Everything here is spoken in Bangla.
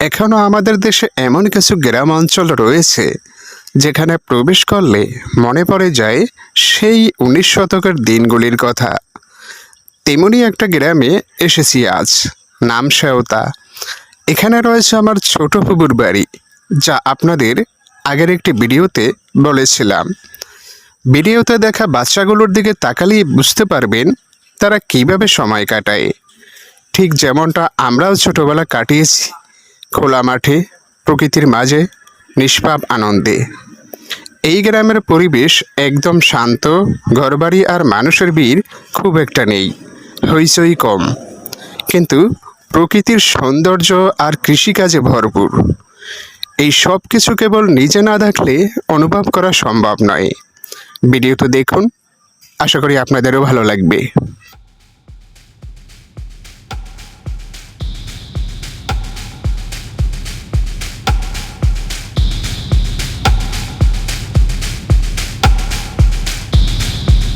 এখনও আমাদের দেশে এমন কিছু গ্রাম অঞ্চল রয়েছে, যেখানে প্রবেশ করলে মনে পড়ে যায় সেই উনিশ শতকের দিনগুলির কথা। তেমনি একটা গ্রামে এসেছি আজ, নাম শেওতা এখানে রয়েছে আমার ছোট পুকুর বাড়ি, যা আপনাদের আগের একটি ভিডিওতে বলেছিলাম। ভিডিওতে দেখা বাচ্চাগুলোর দিকে তাকালেই বুঝতে পারবেন তারা কীভাবে সময় কাটায়। ঠিক যেমনটা আমরাও ছোটবেলা কাটিয়েছি খোলা মাঠে প্রকৃতির মাঝে, নিষ্পাপ আনন্দে। এই গ্রামের পরিবেশ একদম শান্ত, ঘরবাড়ি আর মানুষের ভিড় খুব একটা নেই, হইচই কম। কিন্তু প্রকৃতির সৌন্দর্য আর কৃষিকাজে ভরপুর। এই সব কিছু কেবল নিজে না দেখলে অনুভব করা সম্ভব নয়। ভিডিওতে দেখুন, আশা করি আপনাদেরও ভালো লাগবে।